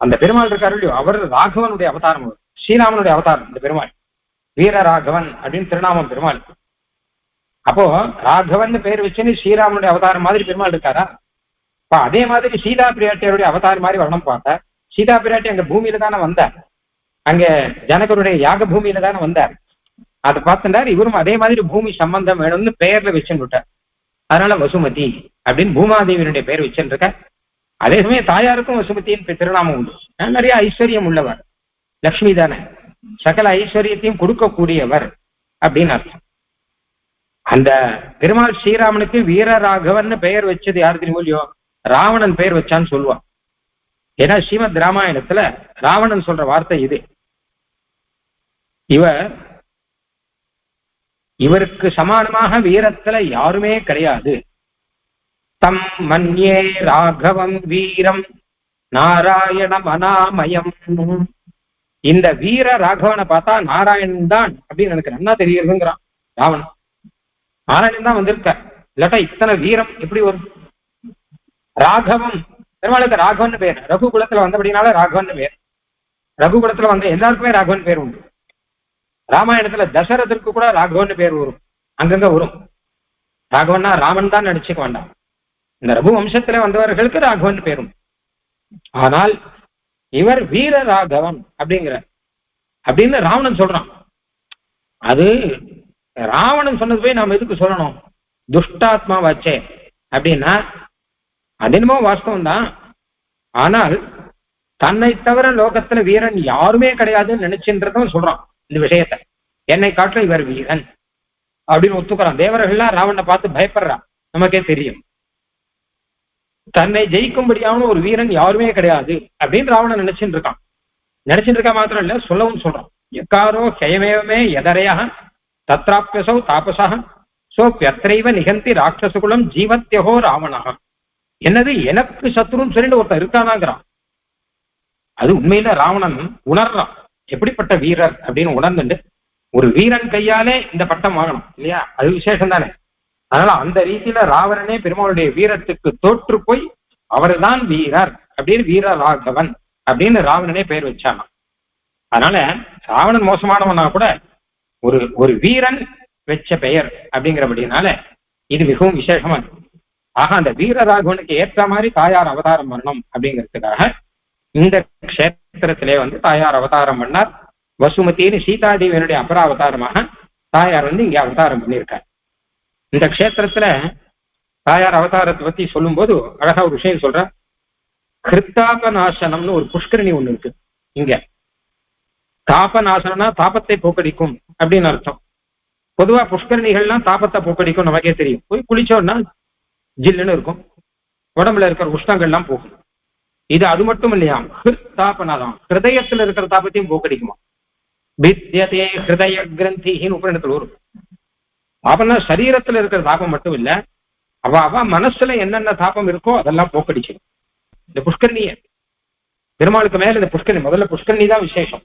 அந்த பெருமாள் இருக்காரு இல்லையோ அவர் ராகவனுடைய அவதாரம் அவர் ஸ்ரீராமனுடைய அவதாரம் இந்த பெருமாள். வீர ராகவன் அப்படின்னு திருநாமம் பெருமாள். அப்போ ராகவன் பேர் வச்சுன்னு ஸ்ரீராமனுடைய அவதாரம் மாதிரி பெருமாள் இருக்காரா? இப்ப அதே மாதிரி சீதா பிரியாட்டியருடைய அவதாரம் மாதிரி வரணும் பார்த்தா. சீதா பிராட்டி அங்க பூமியில தானே வந்தார். அங்க ஜனகருடைய யாக பூமியில தானே வந்தார். அதை பார்த்துட்டார் இவரும் அதே மாதிரி பூமி சம்பந்தம் வேணும்னு பெயர்ல வச்சுட்டார் விட்டார். அதனால வசுமதி அப்படின்னு பூமாதேவியினுடைய பெயர் வச்சுருக்க அதே சமயம் தாயாருக்கும் வசுமதியின் திருநாமம் உண்டு. நிறைய ஐஸ்வர்யம் உள்ளவர். லக்ஷ்மி தானே. சகல ஐஸ்வர்யத்தையும் கொடுக்கக்கூடியவர் அப்படின்னு அர்த்தம். அந்த பெருமாள் ஸ்ரீராமனுக்கு வீரராகவன் பெயர் வச்சது யாரு தெரியுமோ ராவணன் பெயர் வச்சான்னு சொல்லுவான். ஏன்னா ஸ்ரீமத் ராமாயணத்துல ராவணன் சொல்ற வார்த்தை இது. இவர் இவருக்கு சமானமாக வீரத்துல யாருமே கிடையாது. தம் மன்யே ராகவம் வீரம் நாராயணமனாமயம் இந்த வீர ராகவனை பார்த்தா நாராயணன் தான் அப்படின்னு எனக்கு நல்லா தெரியுதுங்கிறான் ராவணன். நாராயணன் தான் வந்திருக்க. இல்லாட்டா இத்தனை வீரம் எப்படி வரும்? ராகவம் பெருமாளுக்கு ராகவன் பேர். ரகுகுலத்துல வந்தபடினால ராகவன் பேர். ரகுகுலத்துல வந்த எல்லாருக்குமே ராகவன் பேர் உண்டு. ராமாயணத்துல தசரதற்கு கூட ராகவன் பேர் வரும். அங்கங்க வரும். ராகவன்னா ராமன் தான் நினைச்சுக்க வேண்டாம். இந்த ரகு வம்சத்துல வந்தவர்களுக்கு ராகவன் பேரும். ஆனால் இவர் வீர ராகவன் அப்படிங்கிற அப்படின்னு ராவணன் சொல்றான். அது ராவணன் சொன்னது போய் நாம் எதுக்கு சொல்லணும்? துஷ்டாத்மா வச்சே அப்படின்னா அது வாஸ்தவம் தான் ஆனால் தன்னை தவிர லோகத்துல வீரன் யாருமே கிடையாதுன்னு நினைச்சுன்றதும் சொல்றான் இந்த விஷயத்த. என்னை காட்டிலும் இவர் வீரன் அப்படின்னு ஒத்துக்கிறான். தேவர்கள்லாம் ராவணனை பார்த்து பயப்படுறான். நமக்கே தெரியும். தன்னை ஜெயிக்கும்படியான ஒரு வீரன் யாருமே கிடையாது அப்படின்னு ராவணன் நினைச்சுட்டு இருக்கான். நினைச்சுட்டு இருக்கா மாத்திரம் இல்ல சொல்லவும் சொல்றான். எக்காரோ ஹயமேவமே எதரையாக தத்ராப்பியசௌ தாபசா சோப்பியத்திரைவ நிகந்தி ராட்சசகுலம் ஜீவத்தியகோ ராவணா என்னது எனக்கு சத்ருன்னு சொல்லிட்டு ஒருத்தன் இருக்கானாங்கிறான். அது உண்மையில ராவணன் உணர்றான். எப்படிப்பட்ட வீரர் அப்படின்னு உணர்ந்துட்டு ஒரு வீரன் கையாலே இந்த பட்டம் வாங்கணும் இல்லையா? அது விசேஷம் தானே. அதனால அந்த ரீதியில ராவணனே பெருமாளுடைய வீரத்துக்கு தோற்று போய் அவர்தான் வீரர் அப்படின்னு வீர ராகவன் அப்படின்னு ராவணனே பெயர் வச்சானா அதனால ராவணன் மோசமானவனா கூட ஒரு ஒரு வீரன் வச்ச பெயர் அப்படிங்கிறபடினால இது மிகவும் விசேஷமா இருக்கு. ஆக அந்த வீரராகவனுக்கு ஏற்ற மாதிரி தாயார் அவதாரம் பண்ணணும் அப்படிங்கிறதுக்காக இந்த கஷேத்திரத்திலே வந்து தாயார் அவதாரம் பண்ணார். வசுமதினு சீதாதேவியனுடைய அபராவதாரமாக தாயார் வந்து இங்க அவதாரம் பண்ணியிருக்கார். இந்த க்ஷேத்திரத்துல தாயார் அவதாரத்தை பத்தி சொல்லும்போது அழகா ஒரு விஷயம் சொல்ற. கிருத்தாபநாசனம்னு ஒரு புஷ்கரணி ஒண்ணு இருக்கு. இங்க. தாபநாசனம்னா தாபத்தை போக்கடிக்கும் அப்படின்னு அர்த்தம். பொதுவா புஷ்கரணிகள்லாம் தாபத்தை போக்கடிக்கும் நமக்கே தெரியும். போய் குளிச்சோம்னா ஜில்லுன்னு இருக்கும். உடம்புல இருக்கிற உஷ்ணங்கள்லாம் போகும். இது அது மட்டும் இல்லையா? தாபனாதான் ஹிருதயத்துல இருக்கிற தாபத்தையும் போக்கடிக்குமா பித்தியதே ஹிருதய கிரந்தின்னு உபரிடத்துல வரும். தாபம்னா சரீரத்துல இருக்கிற தாபம் மட்டும் இல்ல அவ அவ மனசுல என்னென்ன தாபம் இருக்கோ அதெல்லாம் போக்கடிச்சிடும் இந்த புஷ்கரணிய. பெருமாளுக்கு மேல இந்த புஷ்கரணி முதல்ல புஷ்கரணி தான் விசேஷம்.